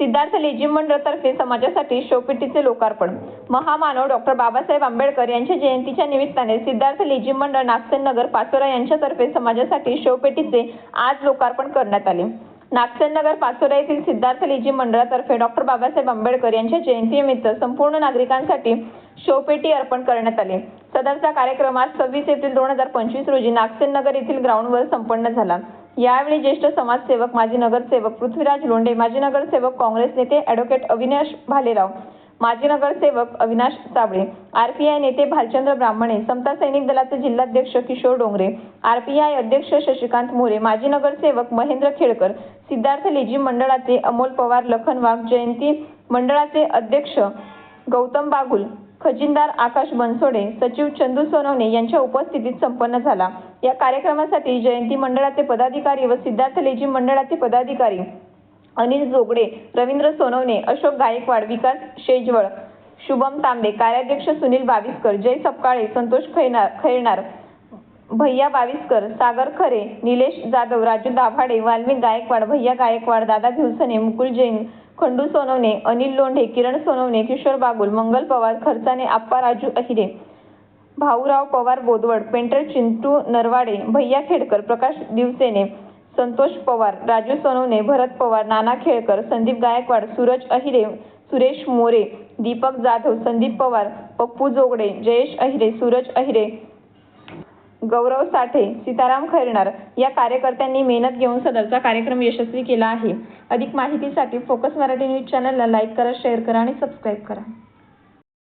सिद्धार्थ लेझिम मंडळतर्फे समाजासाठी शोपेटीचे लोकार्पण. महामानव डॉक्टर बाबासाहेब आंबेडकर यांच्या जयंतीच्या निमित्ताने सिद्धार्थ लेझिम मंडळ नागसेन नगर पाचोरा यांच्यातर्फे समाजासाठी शोपेटीचे आज लोकार्पण करण्यात आले. नागसेन नगर पाचोरा येथील सिद्धार्थ लेझिम मंडळातर्फे डॉक्टर बाबासाहेब आंबेडकर यांच्या जयंतीनिमित्त संपूर्ण नागरिकांसाठी शोपेटी अर्पण करण्यात आले. सदरचा कार्यक्रम आज सव्वीस एप्रिल दोन हजार पंचवीस रोजी नागसेन नगर येथील ग्राउंडवर संपन्न झाला. यावेळी ज्येष्ठ समाजसेवक माजी नगरसेवक पृथ्वीराज लोंढे माजी नगरसेवक काँग्रेस नेते ॲडव्होकेट अविनाश भालेराव माजी नगरसेवक अविनाश साबळे आरपीआय नेते भालचंद्र ब्राह्मणे समता सैनिक दलाचे जिल्हाध्यक्ष किशोर डोंगरे आरपीआय अध्यक्ष शशिकांत मोरे माजी नगरसेवक महेंद्र खेडकर सिद्धार्थ लेझिम मंडळाचे अमोल पवार लखन वाघ जयंती मंडळाचे अध्यक्ष गौतम बागुल खजिनदार आकाश बनसोडे सचिव चंदू सोनवणे यांच्या उपस्थितीत संपन्न झाला. या कार्यक्रमासाठी जयंती मंडळाचे पदाधिकारी व सिद्धार्थ लेजी मंडळाचे पदाधिकारी अनिल जोगडे रवींद्र सोनवणे अशोक गायकवाड विकास शेजवळ शुभम तांबे कार्याध्यक्ष सुनील बाविस्कर जय सपकाळे संतोष खैनार खैरणार भैया बाविस्कर सागर खरे निलेश जाधव राजू दाभाडे वाल्मिक गायकवाड भैया गायकवाड दादा भिवसने मुकुल जैन खंडू सोनवणे अनिल लोंढे किरण सोनवणे किशोर बागुल मंगल पवार खर्चाने आप्पा राजू अहिरे भाऊराव पवार बोदवड पेंटर चिंटू नरवाडे भैया खेडकर प्रकाश दिवसेने संतोष पवार राजू सोनवणे भरत पवार नाना खेळकर संदीप गायकवाड सूरज अहिरे सुरेश मोरे दीपक जाधव संदीप पवार पप्पू जोगडे जयेश अहिरे सूरज अहिरे गौरव साठे सीताराम खैरनार या कार्यकर्त्यांनी मेहनत घेऊन सदरचा कार्यक्रम यशस्वी केला आहे. अधिक माहितीसाठी फोकस मराठी न्यूज चॅनलला लाईक करा शेअर करा आणि सबस्क्राईब करा.